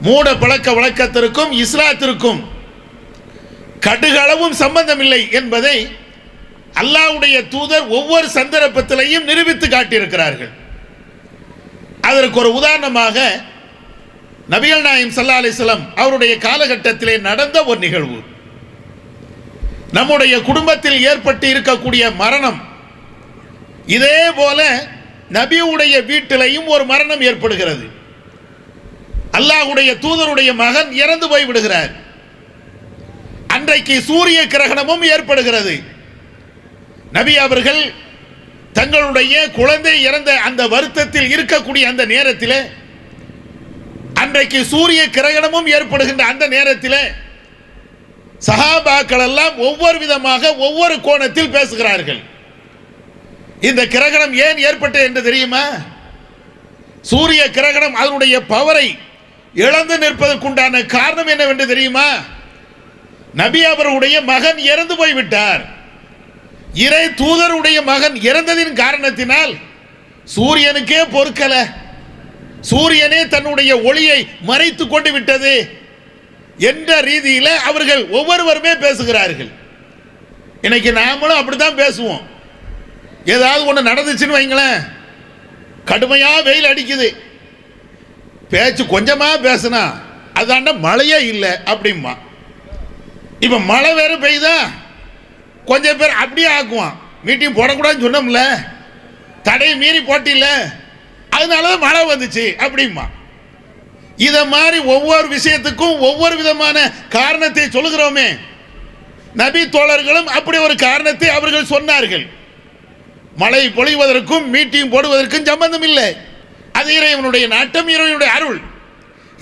மூட பழக்க வழக்கத்திற்கும் இஸ்லாத்திற்கும் கடுகளவும் சம்பந்தமில்லை என்பதை அல்லாஹ்வுடைய தூதர் ஒவ்வொரு சந்தர்ப்பத்திலையும் நிரூபித்து காட்டியிருக்கிறார்கள். அதற்கு ஒரு உதாரணமாக நபிகள் நாயம் சல்லா அலிஸ்லாம் அவருடைய காலகட்டத்திலே நடந்த ஒரு நிகழ்வு. நம்முடைய குடும்பத்தில் ஏற்பட்டு இருக்கக்கூடிய மரணம். இதே போல நபியுடைய வீட்டிலையும் ஒரு மரணம் ஏற்படுகிறது. அல்லாஹுடைய தூதருடைய மகன் இறந்து போய் விடுகிறார். அன்றைக்கு சூரிய கிரகணமும் ஏற்படுகிறது. நபி அவர்கள் தங்களுடைய குழந்தை இறந்த அந்த வருத்தத்தில் இருக்கக்கூடிய அந்த நேரத்தில் அன்றைக்கு சூரிய கிரகணமும் ஏற்படுகின்ற அந்த நேரத்தில் சஹாபாக்கள் எல்லாம் ஒவ்வொரு விதமாக ஒவ்வொரு கோணத்தில் பேசுகிறார்கள். இந்த கிரகணம் ஏன் ஏற்பட்டது என்று தெரியுமா? சூரிய கிரகணம் அதனுடைய பவரை இழந்து நிற்பதற்குண்டான காரணம் என்னவென்று தெரியுமா? நபி அவருடைய மகன் இறந்து போய்விட்டார். இறை தூதருடைய மகன் இறந்ததின் காரணத்தினால் சூரியனுக்கே பொறுக்கல. சூரியனே தன்னுடைய ஒளியை மறைத்து கொண்டு விட்டது என்ற ரீதியில் அவர்கள் ஒவ்வொருவருமே பேசுகிறார்கள். இன்னைக்கு நாமளும் அப்படித்தான் பேசுவோம். ஏதாவது ஒன்று நடந்துச்சுன்னு வைங்களேன். கடுமையாக வெயில் அடிக்குது. பேச்சு கொஞ்சமாக பேசுனா அதாண்ட மழையே இல்லை அப்படிம்பா. இப்போ மழை வேறு பெய்யுதா? கொஞ்சம் பேர் அப்படியே ஆக்குவான். மீட்டிங் போடக்கூடாதுன்னு சொன்னோம்ல. தடையை மீறி போட்டில்ல. அதனால தான் மழை வந்துச்சு அப்படிம்பா. இதை மாதிரி ஒவ்வொரு விஷயத்துக்கும் ஒவ்வொரு விதமான காரணத்தை சொல்லுகிறோமே. நபி தோழர்களும் அப்படி ஒரு காரணத்தை அவர்கள் சொன்னார்கள். மழை பொழிவதற்கும் மீட்டிங் போடுவதற்கும் சம்பந்தம் இல்லை. அது இறைவனுடைய நாட்டம் இறைவனுடைய அருள்.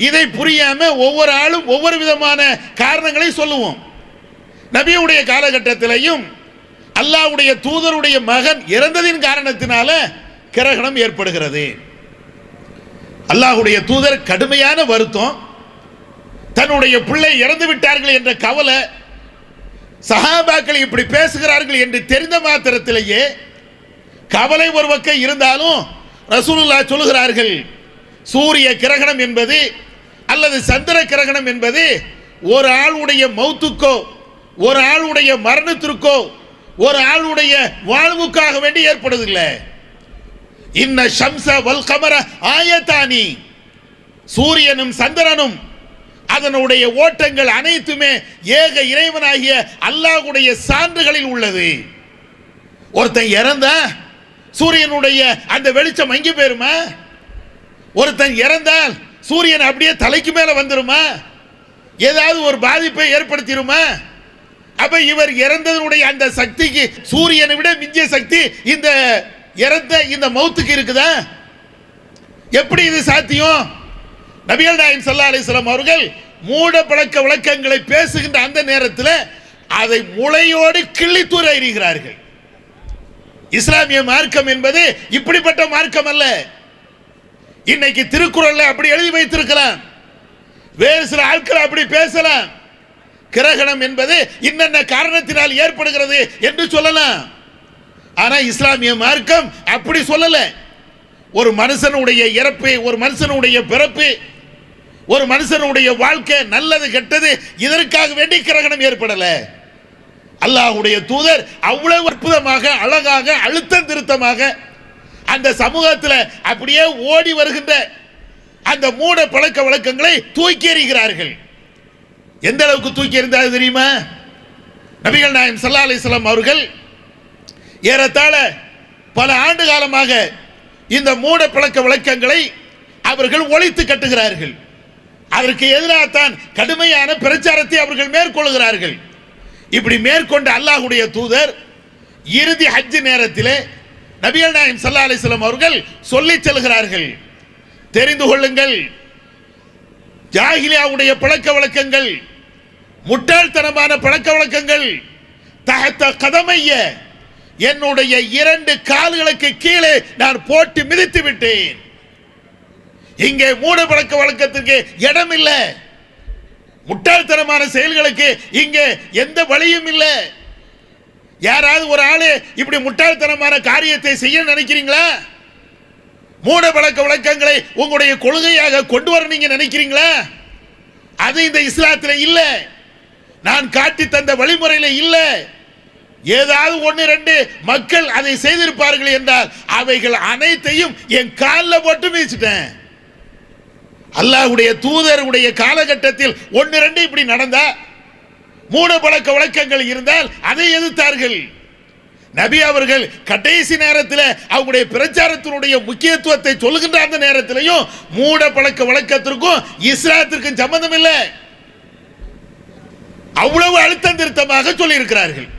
இதை புரியாம ஒவ்வொரு ஆளும் ஒவ்வொரு விதமான காரணங்களை சொல்லுவோம். நபியுடைய காலகட்டத்திலையும் அல்லாவுடைய தூதருடைய மகன் இறந்ததின் காரணத்தினால கிரகணம் ஏற்படுகிறது. அல்லாஹ்வுடைய தூதர் கடுமையான வருத்தம். தன்னுடைய பிள்ளை இறந்து விட்டார்கள் என்ற கவலை. சஹாபாக்கள் இப்படி பேசுகிறார்கள் என்று தெரிந்த மாத்திரத்திலேயே கவலை ஒரு பக்கம் இருந்தாலும் ரசூலுல்லா சொல்லுகிறார்கள் சூரிய கிரகணம் என்பது அல்லது சந்திர கிரகணம் என்பது ஒரு ஆளுடைய மௌத்துக்கோ ஒரு ஆளுடைய மரணத்திற்கோ ஒரு ஆளுடைய வாழ்வுக்காக வேண்டி ஏற்படுவதில்லை. இன்ன ஷம்ச வல் கமர ஆயத்தானி. சூரியனும் சந்திரனும் அதனுடைய ஓட்டங்கள் அனைத்துமே ஏக இறைவனாகிய அல்லாஹுடைய சான்றுகளில் உள்ளது. ஒருத்தன் இறந்தா சூரியனுடைய அந்த வெளிச்சம் எங்கே போயிருமா? ஒருத்தன் இறந்தால் சூரியன் அப்படியே தலைக்கு மேலே வந்துருமா? ஏதாவது ஒரு பாதிப்பை ஏற்படுத்திடுமா அப்ப இவர் இறந்ததனுடைய அந்த சக்திக்கு சூரியனை விட மிஞ்சிய சக்தி இந்த இறந்த இந்த மௌத்துக்கு இருக்குதா? எப்படி இது சாத்தியம்? நபிகள் நாயம் சல்லா அலிஸ்லாம் அவர்கள் மூட பழக்க வழக்கங்களை பேசுகின்ற அந்த நேரத்தில் அதை முளையோடு கிள்ளித்தூர அறிகிறார்கள் இஸ்லாமிய மார்க்கம் என்பது இப்படிப்பட்ட மார்க்கம் அல்ல இன்னைக்கு திருக்குறள் அப்படி எழுதி வைத்திருக்கலாம். வேறு சில ஆட்கள் அப்படி பேசலாம். கிரகணம் என்பது இன்னென்ன காரணத்தினால் ஏற்படுகிறது என்று சொல்லலாம். ஆனால் இஸ்லாமிய மார்க்கம் அப்படி சொல்லல. ஒரு மனுஷனுடைய இறப்பு ஒரு மனுஷனுடைய பிறப்பு ஒரு மனுஷனுடைய வாழ்க்கை நல்லது கெட்டது இதற்காக வேண்டி கிரகணம் ஏற்படலை. அல்லாஹ்வுடைய தூதர் அவ்வளவு அற்புதமாக அழகாக அழுத்தம் திருத்தமாக அந்த சமூகத்தில் அப்படியே ஓடி வருகின்ற அந்த மூட பழக்க வழக்கங்களை தூக்கி எறிகிறார்கள். எந்த அளவுக்கு தூக்கி எறிந்தால் தெரியுமா? நபிகள் நாயம் சல்லா அலிஸ்லாம் அவர்கள் ஏறத்தாழ பல ஆண்டு காலமாக இந்த மூட பழக்க வழக்கங்களை அவர்கள் ஒழித்து கட்டுகிறார்கள். அதற்கு எதிராகத்தான் கடுமையான பிரச்சாரத்தை அவர்கள் மேற்கொள்கிறார்கள். இப்படி மேற்கொண்ட அல்லாஹ்வுடைய தூதர் இறுதி ஹஜ் நேரத்திலே நபிகள் நாயம் சல்லா அலிஸ்லாம் அவர்கள் சொல்லி செல்கிறார்கள். தெரிந்து கொள்ளுங்கள். ஜாகிலியாவுடைய பழக்க வழக்கங்கள் முட்டாள்தனமான பழக்க வழக்கங்கள் தகத்த கதமைய என்னுடைய இரண்டு கால்களுக்கு கீழே நான் போட்டு மிதித்து விட்டேன். இங்கே மூட பழக்க வழக்கத்திற்கு இடம் இல்லை முட்டாள்தனமான செயல்களுக்கு இங்கே எந்த வழியும் இல்லை. யாராவது ஒரு ஆளு இப்படி முட்டாள்தனமான காரியத்தை செய்ய நினைக்கிறீங்களா? மூட பழக்க வழக்கங்களை உங்களுடைய கொள்கையாக கொண்டு வர நீங்க நினைக்கிறீங்களா? அது இந்த இஸ்லாத்தில் இல்லை. நான் காட்டி தந்த வழிமுறையில் இல்லை. ஏதாவது ஒன்று ரெண்டு மக்கள் அதை செய்திருப்பார்கள் என்றால் அவைகள் அனைத்தையும் என் காலில் போட்டு மீச்சிட்டேன் அல்லாஹ்வுடைய தூதருடைய காலகட்டத்தில் ஒன்று ரெண்டு இப்படி நடந்தா மூட பழக்க வழக்கங்கள் இருந்தால் அதை எதிர்த்தார்கள். நபி அவர்கள் கடைசி நேரத்தில் அவங்களுடைய பிரச்சாரத்தினுடைய முக்கியத்துவத்தை சொல்கின்ற அந்த நேரத்திலையும் மூட பழக்க வழக்கத்திற்கும் இஸ்லாத்திற்கும் சம்பந்தம் இல்லை. அவ்வளவு அழுத்தம் திருத்தமாக சொல்லியிருக்கிறார்கள்.